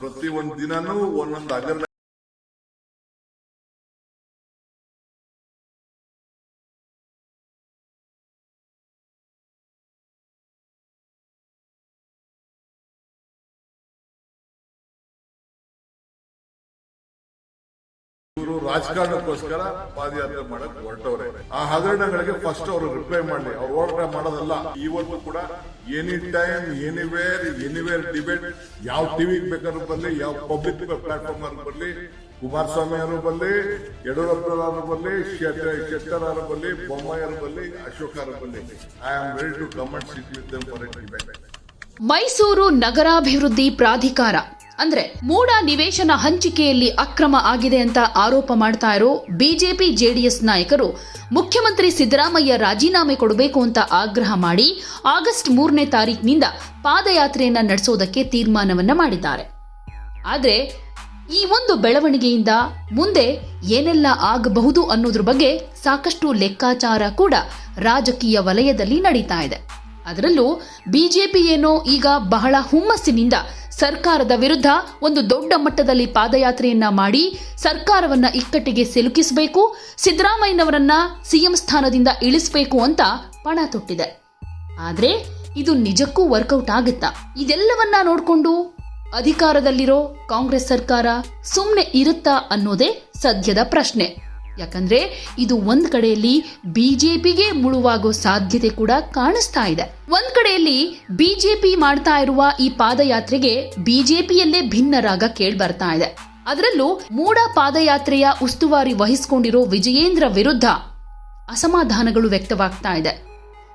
ಪ್ರತಿ ಒಂದ್ ದಿನನೂ ಒಂದೊಂದು ಹಗರಣ ಇವರು ರಾಜಕಾರಣಕ್ಕೋಸ್ಕರ ಪಾದಯಾತ್ರೆ ಮಾಡಕ್ ಹೊರಟವ್ರೆ. ಆ ಹಗರಣಗಳಿಗೆ ಫಸ್ಟ್ ಅವರು ರಿಪ್ಲೈ ಮಾಡಲಿ. ಅವ್ರು ಹೋರಾಟ ಮಾಡೋದಲ್ಲ. ಇವತ್ತು ಕೂಡ any time anywhere anywhere debate ಯಾವ ಟಿವಿಗೆ ಬೇಕಾದ್ರೂ ಬರಲಿ, ಯಾವ ಪಬ್ಲಿಕ್ ಪ್ಲಾಟ್ಫಾರ್ಮ್ ಅವ್ರು ಬರಲಿ, ಕುಮಾರಸ್ವಾಮಿ ಅವರು ಬರಲಿ ಯಡಿಯೂರಪ್ಪನವರು ಬರಲಿ ಶೆಟ್ಟರ್ ಅವರು ಬರಲಿ, ಬೊಮ್ಮಾಯಿ ಅವರು ಬರಲಿ, ಅಶೋಕ್ ಅವರು ಬರಲಿ. I am ready to comment sit with for Mysuru ನಗರಾಭಿವೃದ್ಧಿ ಪ್ರಾಧಿಕಾರ ಅಂದ್ರೆ ಮೂಡ ನಿವೇಶನ ಹಂಚಿಕೆಯಲ್ಲಿ ಅಕ್ರಮ ಆಗಿದೆ ಅಂತ ಆರೋಪ ಮಾಡ್ತಾ ಇರೋ ಬಿಜೆಪಿ ಜೆಡಿಎಸ್ ನಾಯಕರು ಮುಖ್ಯಮಂತ್ರಿ ಸಿದ್ದರಾಮಯ್ಯ ರಾಜೀನಾಮೆ ಕೊಡಬೇಕು ಅಂತ ಆಗ್ರಹ ಮಾಡಿ ಆಗಸ್ಟ್ ಮೂರನೇ ತಾರೀಕಿನಿಂದ ಪಾದಯಾತ್ರೆಯನ್ನ ನಡೆಸೋದಕ್ಕೆ ತೀರ್ಮಾನವನ್ನ ಮಾಡಿದ್ದಾರೆ. ಆದ್ರೆ ಈ ಒಂದು ಬೆಳವಣಿಗೆಯಿಂದ ಮುಂದೆ ಏನೆಲ್ಲ ಆಗಬಹುದು ಅನ್ನೋದ್ರ ಬಗ್ಗೆ ಸಾಕಷ್ಟು ಲೆಕ್ಕಾಚಾರ ಕೂಡ ರಾಜಕೀಯ ವಲಯದಲ್ಲಿ ನಡೀತಾ ಇದೆ. ಅದರಲ್ಲೂ ಬಿಜೆಪಿ ಏನೋ ಈಗ ಬಹಳ ಹುಮ್ಮಸ್ಸಿನಿಂದ ಸರ್ಕಾರದ ವಿರುದ್ಧ ಒಂದು ದೊಡ್ಡ ಮಟ್ಟದಲ್ಲಿ ಪಾದಯಾತ್ರೆಯನ್ನ ಮಾಡಿ ಸರ್ಕಾರವನ್ನ ಇಕ್ಕಟ್ಟಿಗೆ ಸಿಲುಕಿಸಬೇಕು, ಸಿದ್ದರಾಮಯ್ಯನವರನ್ನ ಸಿಎಂ ಸ್ಥಾನದಿಂದ ಇಳಿಸಬೇಕು ಅಂತ ಪಣ ತೊಟ್ಟಿದೆ. ಆದ್ರೆ ಇದು ನಿಜಕ್ಕೂ ವರ್ಕೌಟ್ ಆಗುತ್ತಾ? ಇದೆಲ್ಲವನ್ನ ನೋಡಿಕೊಂಡು ಅಧಿಕಾರದಲ್ಲಿರೋ ಕಾಂಗ್ರೆಸ್ ಸರ್ಕಾರ ಸುಮ್ಮನೆ ಇರುತ್ತಾ ಅನ್ನೋದೇ ಸದ್ಯದ ಪ್ರಶ್ನೆ. ಯಾಕಂದ್ರೆ ಇದು ಒಂದು ಕಡೆಯಲ್ಲಿ ಬಿಜೆಪಿಗೆ ಮುಳುವಾಗೋ ಸಾಧ್ಯತೆ ಕೂಡ ಕಾಣಿಸ್ತಾ ಇದೆ. ಒಂದು ಕಡೆಯಲ್ಲಿ ಬಿಜೆಪಿ ಮಾಡ್ತಾ ಇರುವ ಈ ಪಾದಯಾತ್ರೆಗೆ ಬಿಜೆಪಿಯಲ್ಲೇ ಭಿನ್ನ ರಾಗ ಕೇಳಿ ಬರ್ತಾ ಇದೆ. ಅದರಲ್ಲೂ ಮೂಡ ಪಾದಯಾತ್ರೆಯ ಉಸ್ತುವಾರಿ ವಹಿಸಿಕೊಂಡಿರೋ ವಿಜಯೇಂದ್ರ ವಿರುದ್ಧ ಅಸಮಾಧಾನಗಳು ವ್ಯಕ್ತವಾಗ್ತಾ ಇದೆ.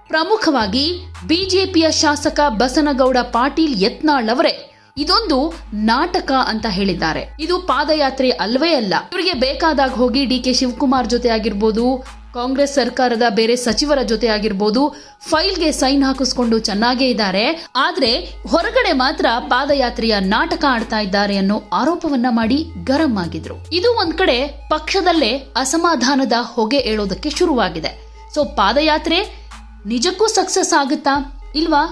ಪ್ರಮುಖವಾಗಿ ಬಿಜೆಪಿಯ ಶಾಸಕ ಬಸನಗೌಡ ಪಾಟೀಲ್ ಯತ್ನಾಳ್ ಅವರೇ ಇದೊಂದು ನಾಟಕ ಅಂತ ಹೇಳಿದ್ದಾರೆ. ಇದು ಪಾದಯಾತ್ರೆ ಅಲ್ವೇ ಅಲ್ಲ. ಇವರಿಗೆ ಬೇಕಾದಾಗ ಹೋಗಿ ಡಿ ಕೆ ಶಿವಕುಮಾರ್ ಜೊತೆ ಆಗಿರ್ಬೋದು, ಕಾಂಗ್ರೆಸ್ ಸರ್ಕಾರದ ಬೇರೆ ಸಚಿವರ ಜೊತೆ ಆಗಿರ್ಬೋದು, ಫೈಲ್ಗೆ ಸೈನ್ ಹಾಕಿಸ್ಕೊಂಡು ಚೆನ್ನಾಗೇ ಇದ್ದಾರೆ. ಆದ್ರೆ ಹೊರಗಡೆ ಮಾತ್ರ ಪಾದಯಾತ್ರೆಯ ನಾಟಕ ಆಡ್ತಾ ಇದ್ದಾರೆ ಅನ್ನೋ ಆರೋಪವನ್ನ ಮಾಡಿ ಗರಂ ಆಗಿದ್ರು. ಇದು ಒಂದ್ ಕಡೆ ಪಕ್ಷದಲ್ಲೇ ಅಸಮಾಧಾನದ ಹೊಗೆ ಏಳೋದಕ್ಕೆ ಶುರುವಾಗಿದೆ. ಸೊ ಪಾದಯಾತ್ರೆ ನಿಜಕ್ಕೂ ಸಕ್ಸಸ್ ಆಗುತ್ತಾ ಇಲ್ವಾ?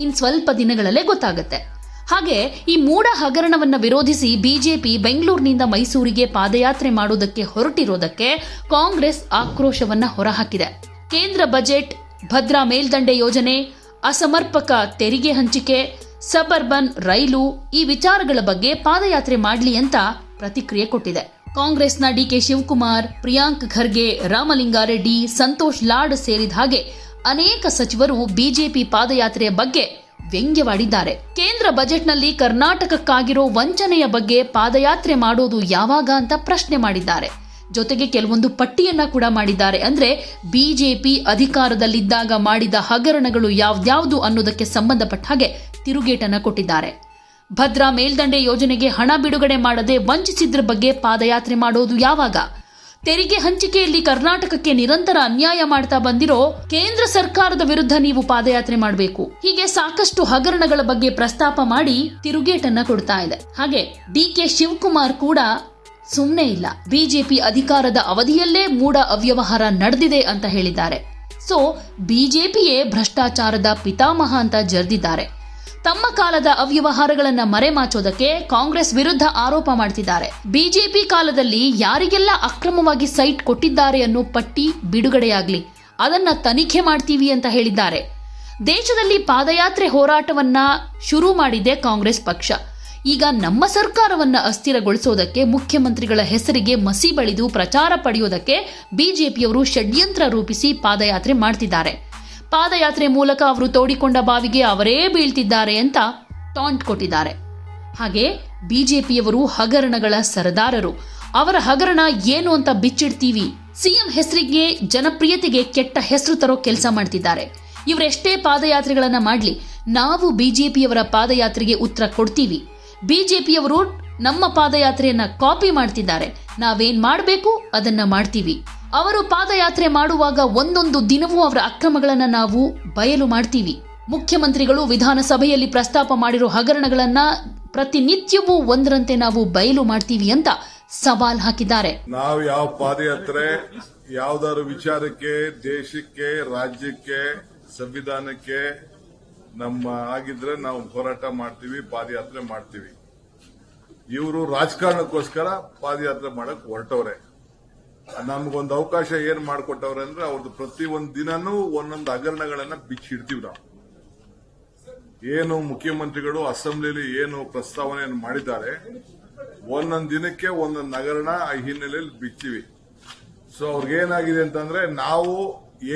ಇನ್ ಸ್ವಲ್ಪ ದಿನಗಳಲ್ಲೇ ಗೊತ್ತಾಗುತ್ತೆ. ಹಾಗೆ ಈ ಮೂಡ ಹಗರಣವನ್ನು ವಿರೋಧಿಸಿ ಬಿಜೆಪಿ ಬೆಂಗಳೂರಿನಿಂದ ಮೈಸೂರಿಗೆ ಪಾದಯಾತ್ರೆ ಮಾಡುವುದಕ್ಕೆ ಹೊರಟಿರೋದಕ್ಕೆ ಕಾಂಗ್ರೆಸ್ ಆಕ್ರೋಶವನ್ನ ಹೊರಹಾಕಿದೆ. ಕೇಂದ್ರ ಬಜೆಟ್, ಭದ್ರಾ ಮೇಲ್ದಂಡೆ ಯೋಜನೆ, ಅಸಮರ್ಪಕ ತೆರಿಗೆ ಹಂಚಿಕೆ, ಸಬರ್ಬನ್, ರೈಲು ಈ ವಿಚಾರಗಳ ಬಗ್ಗೆ ಪಾದಯಾತ್ರೆ ಮಾಡಲಿ ಅಂತ ಪ್ರತಿಕ್ರಿಯೆ ಕೊಟ್ಟಿದೆ. ಕಾಂಗ್ರೆಸ್ನ ಡಿಕೆ ಶಿವಕುಮಾರ್, ಪ್ರಿಯಾಂಕ್ ಖರ್ಗೆ, ರಾಮಲಿಂಗಾರೆಡ್ಡಿ, ಸಂತೋಷ್ ಲಾಡ್ ಸೇರಿದ ಹಾಗೆ ಅನೇಕ ಸಚಿವರು ಬಿಜೆಪಿ ಪಾದಯಾತ್ರೆಯ ಬಗ್ಗೆ ವ್ಯಂಗ್ಯವಾಡಿದ್ದಾರೆ. ಕೇಂದ್ರ ಬಜೆಟ್ನಲ್ಲಿ ಕರ್ನಾಟಕಕ್ಕಾಗಿರೋ ವಂಚನೆಯ ಬಗ್ಗೆ ಪಾದಯಾತ್ರೆ ಮಾಡೋದು ಯಾವಾಗ ಅಂತ ಪ್ರಶ್ನೆ ಮಾಡಿದ್ದಾರೆ. ಜೊತೆಗೆ ಕೆಲವೊಂದು ಪಟ್ಟಿಯನ್ನ ಕೂಡ ಮಾಡಿದ್ದಾರೆ. ಅಂದ್ರೆ ಬಿಜೆಪಿ ಅಧಿಕಾರದಲ್ಲಿದ್ದಾಗ ಮಾಡಿದ ಹಗರಣಗಳು ಯಾವ್ದ್ಯಾವ್ದು ಅನ್ನೋದಕ್ಕೆ ಸಂಬಂಧಪಟ್ಟ ಹಾಗೆ ತಿರುಗೇಟನ್ನ ಕೊಟ್ಟಿದ್ದಾರೆ. ಭದ್ರಾ ಮೇಲ್ದಂಡೆ ಯೋಜನೆಗೆ ಹಣ ಬಿಡುಗಡೆ ಮಾಡದೆ ವಂಚಿಸಿದ್ರ ಬಗ್ಗೆ ಪಾದಯಾತ್ರೆ ಮಾಡೋದು ಯಾವಾಗ? ತೆರಿಗೆ ಹಂಚಿಕೆಯಲ್ಲಿ ಕರ್ನಾಟಕಕ್ಕೆ ನಿರಂತರ ಅನ್ಯಾಯ ಮಾಡ್ತಾ ಬಂದಿರೋ ಕೇಂದ್ರ ಸರ್ಕಾರದ ವಿರುದ್ಧ ನೀವು ಪಾದಯಾತ್ರೆ ಮಾಡಬೇಕು. ಹೀಗೆ ಸಾಕಷ್ಟು ಹಗರಣಗಳ ಬಗ್ಗೆ ಪ್ರಸ್ತಾಪ ಮಾಡಿ ತಿರುಗೇಟನ್ನ ಕೊಡ್ತಾ ಇದೆ. ಹಾಗೆ ಡಿ ಕೆ ಶಿವಕುಮಾರ್ ಕೂಡ ಸುಮ್ಮನೆ ಇಲ್ಲ. ಬಿಜೆಪಿ ಅಧಿಕಾರದ ಅವಧಿಯಲ್ಲೇ ಮೂಡ ಅವ್ಯವಹಾರ ನಡೆದಿದೆ ಅಂತ ಹೇಳಿದ್ದಾರೆ. ಸೊ ಬಿಜೆಪಿಯೇ ಭ್ರಷ್ಟಾಚಾರದ ಪಿತಾಮಹ ಅಂತ ಜರ್ದಿದ್ದಾರೆ. ತಮ್ಮ ಕಾಲದ ಅವ್ಯವಹಾರಗಳನ್ನ ಮರೆಮಾಚೋದಕ್ಕೆ ಕಾಂಗ್ರೆಸ್ ವಿರುದ್ಧ ಆರೋಪ ಮಾಡ್ತಿದ್ದಾರೆ. ಬಿಜೆಪಿ ಕಾಲದಲ್ಲಿ ಯಾರಿಗೆಲ್ಲ ಅಕ್ರಮವಾಗಿ ಸೈಟ್ ಕೊಟ್ಟಿದ್ದಾರೆ ಅನ್ನೋ ಪಟ್ಟಿ ಬಿಡುಗಡೆಯಾಗ್ಲಿ. ಅದನ್ನ ತನಿಖೆ ಮಾಡ್ತೀವಿ ಅಂತ ಹೇಳಿದ್ದಾರೆ. ದೇಶದಲ್ಲಿ ಪಾದಯಾತ್ರೆ ಹೋರಾಟವನ್ನ ಶುರು ಮಾಡಿದೆ ಕಾಂಗ್ರೆಸ್ ಪಕ್ಷ. ಈಗ ನಮ್ಮ ಸರ್ಕಾರವನ್ನ ಅಸ್ಥಿರಗೊಳಿಸೋದಕ್ಕೆ ಮುಖ್ಯಮಂತ್ರಿಗಳ ಹೆಸರಿಗೆ ಮಸಿ ಬಳಿದು ಪ್ರಚಾರ ಪಡೆಯೋದಕ್ಕೆ ಬಿಜೆಪಿಯವರು ಷಡ್ಯಂತ್ರ ರೂಪಿಸಿ ಪಾದಯಾತ್ರೆ ಮಾಡ್ತಿದ್ದಾರೆ. ಪಾದಯಾತ್ರೆ ಮೂಲಕ ಅವರು ತೋಡಿಕೊಂಡ ಬಾವಿಗೆ ಅವರೇ ಬೀಳ್ತಿದ್ದಾರೆ ಅಂತ ಟಾಂಟ್ ಕೊಟ್ಟಿದ್ದಾರೆ. ಹಾಗೆ ಬಿಜೆಪಿಯವರು ಹಗರಣಗಳ ಸರದಾರರು. ಅವರ ಹಗರಣ ಏನು ಅಂತ ಬಿಚ್ಚಿಡ್ತೀವಿ? ಸಿಎಂ ಹೆಸರಿಗೆ, ಜನಪ್ರಿಯತೆಗೆ ಕೆಟ್ಟ ಹೆಸರು ತರೋ ಕೆಲಸ ಮಾಡ್ತಿದ್ದಾರೆ. ಇವರೆಷ್ಟೇ ಪಾದಯಾತ್ರೆಗಳನ್ನ ಮಾಡಲಿ, ನಾವು ಬಿಜೆಪಿಯವರ ಪಾದಯಾತ್ರೆಗೆ ಉತ್ತರ ಕೊಡ್ತೀವಿ. ಬಿಜೆಪಿಯವರು ನಮ್ಮ ಪಾದಯಾತ್ರೆಯನ್ನ ಕಾಪಿ ಮಾಡ್ತಿದ್ದಾರೆ. ನಾವೇನ್ ಮಾಡಬೇಕು? ಅದನ್ನ ಮಾಡ್ತೀವಿ. ಅವರು ಪಾದಯಾತ್ರೆ ಮಾಡುವಾಗ ಒಂದೊಂದು ದಿನವೂ ಅವರ ಅಕ್ರಮಗಳನ್ನು ನಾವು ಬಯಲು ಮಾಡ್ತೀವಿ. ಮುಖ್ಯಮಂತ್ರಿಗಳು ವಿಧಾನಸಭೆಯಲ್ಲಿ ಪ್ರಸ್ತಾಪ ಮಾಡಿರೋ ಹಗರಣಗಳನ್ನ ಪ್ರತಿನಿತ್ಯವೂ ಒಂದರಂತೆ ನಾವು ಬಯಲು ಮಾಡ್ತೀವಿ ಅಂತ ಸವಾಲ್ ಹಾಕಿದ್ದಾರೆ. ನಾವು ಯಾವ ಪಾದಯಾತ್ರೆ, ಯಾವ್ದಾದ್ರು ವಿಚಾರಕ್ಕೆ, ದೇಶಕ್ಕೆ, ರಾಜ್ಯಕ್ಕೆ, ಸಂವಿಧಾನಕ್ಕೆ ನಮ್ಮ ಆಗಿದ್ರೆ ನಾವು ಹೋರಾಟ ಮಾಡ್ತೀವಿ, ಪಾದಯಾತ್ರೆ ಮಾಡ್ತೀವಿ. ಇವರು ರಾಜಕಾರಣಕ್ಕೋಸ್ಕರ ಪಾದಯಾತ್ರೆ ಮಾಡಕ್ ಹೊರಟವ್ರೆ. ನಮ್ಗೊಂದು ಅವಕಾಶ ಏನ್ ಮಾಡ್ಕೊಟ್ಟವ್ರೆ ಅಂದ್ರೆ ಅವ್ರದ್ದು ಪ್ರತಿ ಒಂದ್ ದಿನನೂ ಒಂದೊಂದು ಹಗರಣಗಳನ್ನ ಬಿಚ್ಚಿಡ್ತೀವಿ ನಾವು. ಏನು ಮುಖ್ಯಮಂತ್ರಿಗಳು ಅಸೆಂಬ್ಲಿಲಿ ಏನು ಪ್ರಸ್ತಾವನೆಯನ್ನು ಮಾಡಿದ್ದಾರೆ, ಒಂದೊಂದು ದಿನಕ್ಕೆ ಒಂದೊಂದು ನಗರಣ ಆ ಹಿನ್ನೆಲೆಯಲ್ಲಿ ಬಿಚ್ಚಿವಿ. ಸೊ ಅವ್ರಿಗೇನಾಗಿದೆ ಅಂತಂದ್ರೆ ನಾವು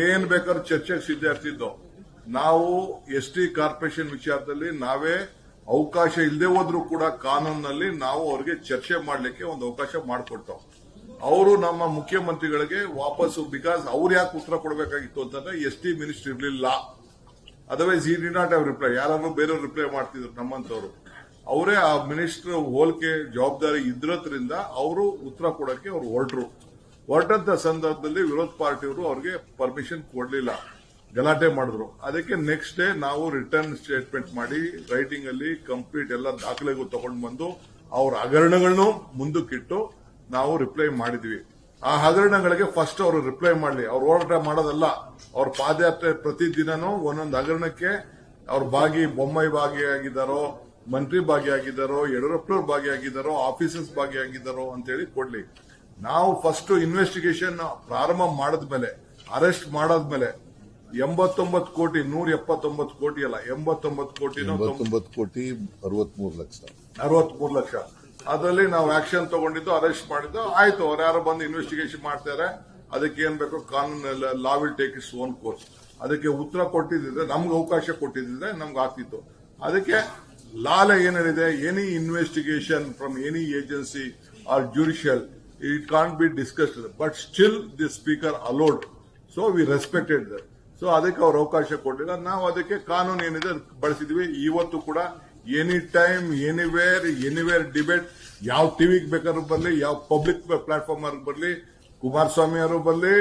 ಏನ್ ಬೇಕಾದ್ರೂ ಚರ್ಚೆಗೆ ಸಿದ್ಧ ಇರ್ತಿದ್ದೋ ನಾವು ಎಸ್ ಟಿ ಕಾರ್ಪೊರೇಷನ್ ವಿಚಾರದಲ್ಲಿ ನಾವೇ ಅವಕಾಶ ಇಲ್ಲದೆ ಹೋದ್ರೂ ಕೂಡ ಕಾನೂನಿನಲ್ಲಿ ನಾವು ಅವ್ರಿಗೆ ಚರ್ಚೆ ಮಾಡಲಿಕ್ಕೆ ಒಂದು ಅವಕಾಶ ಮಾಡಿಕೊಡ್ತಾವ್. ಅವರು ನಮ್ಮ ಮುಖ್ಯಮಂತ್ರಿಗಳಿಗೆ ವಾಪಸ್ಸು ಬಿಕಾಸ್ ಅವ್ರು ಯಾಕೆ ಉತ್ತರ ಕೊಡಬೇಕಾಗಿತ್ತು ಅಂತಂದ್ರೆ, ಎಸ್ ಟಿ ಮಿನಿಸ್ಟರ್ ಇರಲಿಲ್ಲ. Otherwise he did not have reply ಯಾರಾದ್ರೂ ಬೇರೆಯವ್ರು ರಿಪ್ಲೈ ಮಾಡ್ತಿದ್ರು ನಮ್ಮಂತವ್ರು ಅವರೇ ಆ ಮಿನಿಸ್ಟರ್ ಹೋಲಿಕೆ ಜವಾಬ್ದಾರಿ ಇದ್ರದ್ರಿಂದ ಅವರು ಉತ್ತರ ಕೊಡಕ್ಕೆ ಅವ್ರು ಹೊರಟರು. ಹೊರಟಂತ ಸಂದರ್ಭದಲ್ಲಿ ವಿರೋಧ ಪಾರ್ಟಿಯವರು ಅವ್ರಿಗೆ ಪರ್ಮಿಷನ್ ಕೊಡ್ಲಿಲ್ಲ. ಗಲಾಟೆ ಮಾಡಿದ್ರು. ಅದಕ್ಕೆ ನೆಕ್ಸ್ಟ್ ಡೇ ನಾವು ರಿಟರ್ನ್ ಸ್ಟೇಟ್ಮೆಂಟ್ ಮಾಡಿ ರೈಟಿಂಗ್ ಅಲ್ಲಿ ಕಂಪ್ಲೀಟ್ ಎಲ್ಲ ದಾಖಲೆಗೂ ತಗೊಂಡು ಬಂದು, ಅವ್ರ ಹಗರಣಗಳನ್ನು ಮುಂದಕ್ಕಿಟ್ಟು ನಾವು ರಿಪ್ಲೈ ಮಾಡಿದ್ವಿ. ಆ ಹಗರಣಗಳಿಗೆ ಫಸ್ಟ್ ಅವರು ರಿಪ್ಲೈ ಮಾಡಲಿ. ಅವ್ರು ಹೋರಾಟ ಮಾಡೋದಲ್ಲ. ಅವ್ರ ಪಾದಯಾತ್ರೆ ಪ್ರತಿದಿನನೂ ಒಂದೊಂದು ಹಗರಣಕ್ಕೆ ಅವ್ರ ಭಾಗಿ ಬೊಮ್ಮಾಯಿ ಭಾಗಿಯಾಗಿದ್ದಾರೋ ಮಂತ್ರಿ ಭಾಗಿಯಾಗಿದ್ದಾರೋ ಯಡಿಯೂರಪ್ಪನವ್ರು ಭಾಗಿಯಾಗಿದ್ದಾರೋ ಆಫೀಸರ್ಸ್ ಭಾಗಿಯಾಗಿದ್ದಾರೋ ಅಂತೇಳಿ ಕೊಡ್ಲಿ. ನಾವು ಫಸ್ಟ್ ಇನ್ವೆಸ್ಟಿಗೇಷನ್ ಪ್ರಾರಂಭ ಮಾಡಿದ್ಮೇಲೆ ಅರೆಸ್ಟ್ ಮಾಡಾದ್ಮೇಲೆ ಎಂಬತ್ತೊಂಬತ್ತು ಕೋಟಿ ನೂರ ಎಪ್ಪತ್ತೊಂಬತ್ತು ಕೋಟಿ ಅಲ್ಲ ಎಂಬತ್ತೊಂಬತ್ತು ಕೋಟಿ ಕೋಟಿ ಅರವತ್ಮೂರು ಲಕ್ಷ. ಅರವತ್ಮೂರು ಲಕ್ಷ. ಅದರಲ್ಲಿ ನಾವು ಆಕ್ಷನ್ ತಗೊಂಡಿದ್ದು ಅರೆಸ್ಟ್ ಮಾಡಿದ್ದು, ಆಯ್ತು, ಅವ್ರು ಯಾರೋ ಬಂದು ಇನ್ವೆಸ್ಟಿಗೇಷನ್ ಮಾಡ್ತಾರೆ. ಅದಕ್ಕೆ ಏನ್ ಬೇಕು, ಕಾನೂನು law will take its own course ಅದಕ್ಕೆ ಉತ್ತರ ಕೊಟ್ಟಿದ್ರೆ ನಮ್ಗೆ ಅವಕಾಶ ಕೊಟ್ಟಿದ್ರೆ ನಮ್ಗೆ ಆಗ್ತಿತ್ತು. ಅದಕ್ಕೆ ಲಾಲ ಏನೇನಿದೆ any investigation from any agency or judicial it can't be discussed but still the speaker allowed so we respected so ಅದಕ್ಕೆ ಅವ್ರು ಅವಕಾಶ ಕೊಟ್ಟಿಲ್ಲ. ನಾವು ಅದಕ್ಕೆ ಕಾನೂನು ಏನಿದೆ ಬಳಸಿದ್ವಿ. ಇವತ್ತು ಕೂಡ any time anywhere anywhere debate ಯಾವ ಟಿವಿಗೆ ಬೇಕಾದ್ರೂ ಬರಲಿ, ಯಾವ ಪಬ್ಲಿಕ್ ಪ್ಲಾಟ್ಫಾರ್ಮ್ ಅವ್ರಿಗೆ ಬರಲಿ, ಕುಮಾರಸ್ವಾಮಿ ಅವರು ಬರಲಿ,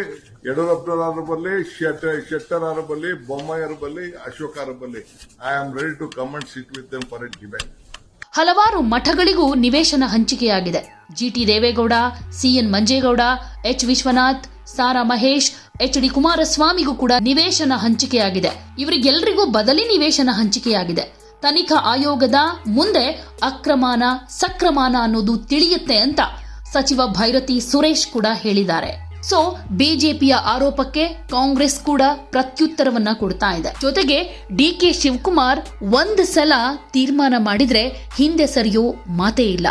ಯಡಿಯೂರಪ್ಪನವರು ಬರಲಿ ಶೆಟ್ಟರ್ ಅವರು ಬರಲಿ, ಬೊಮ್ಮಾಯಿ ಬರಲಿ, ಅಶೋಕ್ ಅವರು ಬರಲಿ. I am ready to come and sit with them for a debate ಹಲವಾರು ಮಠಗಳಿಗೂ ನಿವೇಶನ ಹಂಚಿಕೆಯಾಗಿದೆ. GT Deve Gowda CN Manjegowda, H Vishwanath, Sara Mahesh, H D ಕುಮಾರಸ್ವಾಮಿಗೂ ಕೂಡ ನಿವೇಶನ ಹಂಚಿಕೆಯಾಗಿದೆ. ಇವರಿಗೆಲ್ಲರಿಗೂ ಬದಲಿ ನಿವೇಶನ ಹಂಚಿಕೆಯಾಗಿದೆ. ತನಿಖಾ ಆಯೋಗದ ಮುಂದೆ ಅಕ್ರಮಾನ, ಸಕ್ರಮಾನ ಅನ್ನೋದು ತಿಳಿಯುತ್ತೆ ಅಂತ ಸಚಿವ ಭೈರತಿ ಸುರೇಶ್ ಕೂಡ ಹೇಳಿದ್ದಾರೆ. ಸೊ ಬಿಜೆಪಿಯ ಆರೋಪಕ್ಕೆ ಕಾಂಗ್ರೆಸ್ ಕೂಡ ಪ್ರತ್ಯುತ್ತರವನ್ನ ಕೊಡ್ತಾ ಇದೆ. ಜೊತೆಗೆ ಡಿ ಕೆ ಶಿವಕುಮಾರ್ ಒಂದು ಸಲ ತೀರ್ಮಾನ ಮಾಡಿದ್ರೆ ಹಿಂದೆ ಸರಿಯೋ ಮಾತೇ ಇಲ್ಲ.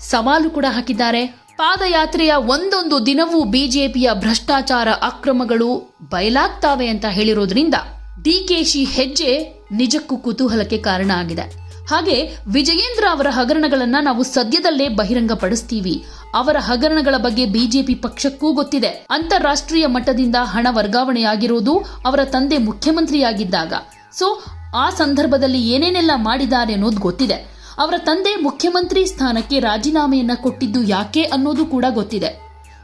ಸವಾಲು ಕೂಡ ಹಾಕಿದ್ದಾರೆ. ಪಾದಯಾತ್ರೆಯ ಒಂದೊಂದು ದಿನವೂ ಬಿಜೆಪಿಯ ಭ್ರಷ್ಟಾಚಾರ ಅಕ್ರಮಗಳು ಬಯಲಾಗ್ತಾವೆ ಅಂತ ಹೇಳಿರೋದ್ರಿಂದ ಡಿಕೆಶಿ ಹೆಜ್ಜೆ ನಿಜಕ್ಕೂ ಕುತೂಹಲಕ್ಕೆ ಕಾರಣ ಆಗಿದೆ. ಹಾಗೆ ವಿಜಯೇಂದ್ರ ಅವರ ಹಗರಣಗಳನ್ನ ನಾವು ಸದ್ಯದಲ್ಲೇ ಬಹಿರಂಗಪಡಿಸ್ತೀವಿ. ಅವರ ಹಗರಣಗಳ ಬಗ್ಗೆ ಬಿಜೆಪಿ ಪಕ್ಷಕ್ಕೂ ಗೊತ್ತಿದೆ. ಅಂತಾರಾಷ್ಟ್ರೀಯ ಮಟ್ಟದಿಂದ ಹಣ ವರ್ಗಾವಣೆಯಾಗಿರೋದು ಅವರ ತಂದೆ ಮುಖ್ಯಮಂತ್ರಿಯಾಗಿದ್ದಾಗ. ಸೊ, ಆ ಸಂದರ್ಭದಲ್ಲಿ ಏನೇನೆಲ್ಲ ಮಾಡಿದ್ದಾರೆ ಅನ್ನೋದು ಗೊತ್ತಿದೆ. ಅವರ ತಂದೆ ಮುಖ್ಯಮಂತ್ರಿ ಸ್ಥಾನಕ್ಕೆ ರಾಜೀನಾಮೆಯನ್ನ ಕೊಟ್ಟಿದ್ದು ಯಾಕೆ ಅನ್ನೋದು ಕೂಡ ಗೊತ್ತಿದೆ.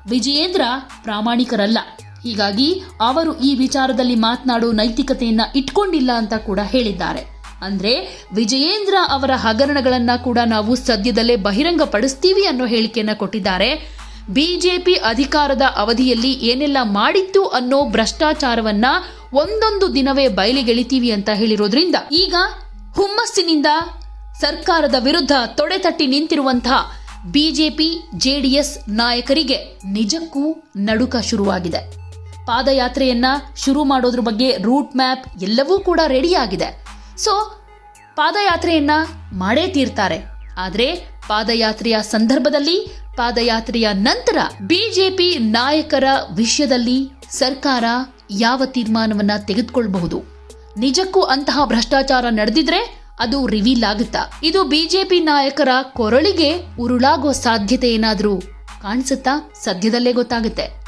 ವಿಜಯೇಂದ್ರ ಪ್ರಾಮಾಣಿಕರಲ್ಲ. ಹೀಗಾಗಿ ಅವರು ಈ ವಿಚಾರದಲ್ಲಿ ಮಾತನಾಡೋ ನೈತಿಕತೆಯನ್ನ ಇಟ್ಕೊಂಡಿಲ್ಲ ಅಂತ ಕೂಡ ಹೇಳಿದ್ದಾರೆ. ಅಂದ್ರೆ ವಿಜಯೇಂದ್ರ ಅವರ ಹಗರಣಗಳನ್ನ ಕೂಡ ನಾವು ಸದ್ಯದಲ್ಲೇ ಬಹಿರಂಗಪಡಿಸ್ತೀವಿ ಅನ್ನೋ ಹೇಳಿಕೆಯನ್ನ ಕೊಟ್ಟಿದ್ದಾರೆ. ಬಿಜೆಪಿ ಅಧಿಕಾರದ ಅವಧಿಯಲ್ಲಿ ಏನೆಲ್ಲ ಮಾಡಿತ್ತು ಅನ್ನೋ ಭ್ರಷ್ಟಾಚಾರವನ್ನ ಒಂದೊಂದು ದಿನವೇ ಬಯಲಿಗೆಳಿತೀವಿ ಅಂತ ಹೇಳಿರೋದ್ರಿಂದ ಈಗ ಹುಮ್ಮಸ್ಸಿನಿಂದ ಸರ್ಕಾರದ ವಿರುದ್ಧ ತೊಡೆತಟ್ಟಿ ನಿಂತಿರುವಂತಹ ಬಿಜೆಪಿ, ಜೆಡಿಎಸ್ ನಾಯಕರಿಗೆ ನಿಜಕ್ಕೂ ನಡುಕ ಶುರುವಾಗಿದೆ. ಪಾದಯಾತ್ರೆಯನ್ನ ಶುರು ಮಾಡೋದ್ರ ಬಗ್ಗೆ ರೂಟ್ ಮ್ಯಾಪ್ ಎಲ್ಲವೂ ಕೂಡ ರೆಡಿಯಾಗಿದೆ ಸೊ ಪಾದಯಾತ್ರೆಯನ್ನ ಮಾಡೇ ತೀರ್ತಾರೆ. ಆದ್ರೆ ಪಾದಯಾತ್ರೆಯ ಸಂದರ್ಭದಲ್ಲಿ, ಪಾದಯಾತ್ರೆಯ ನಂತರ ಬಿಜೆಪಿ ನಾಯಕರ ವಿಷಯದಲ್ಲಿ ಸರ್ಕಾರ ಯಾವ ತೀರ್ಮಾನವನ್ನ ತೆಗೆದುಕೊಳ್ಳಬಹುದು ನಿಜಕ್ಕೂ ಅಂತಹ ಭ್ರಷ್ಟಾಚಾರ ನಡೆದಿದ್ರೆ ಅದು ರಿವೀಲ್ ಆಗುತ್ತಾ? ಇದು ಬಿಜೆಪಿ ನಾಯಕರ ಕೊರಳಿಗೆ ಉರುಳಾಗೋ ಸಾಧ್ಯತೆ ಏನಾದರೂ ಕಾಣಿಸುತ್ತಾ? ಸದ್ಯದಲ್ಲೇ ಗೊತ್ತಾಗುತ್ತೆ.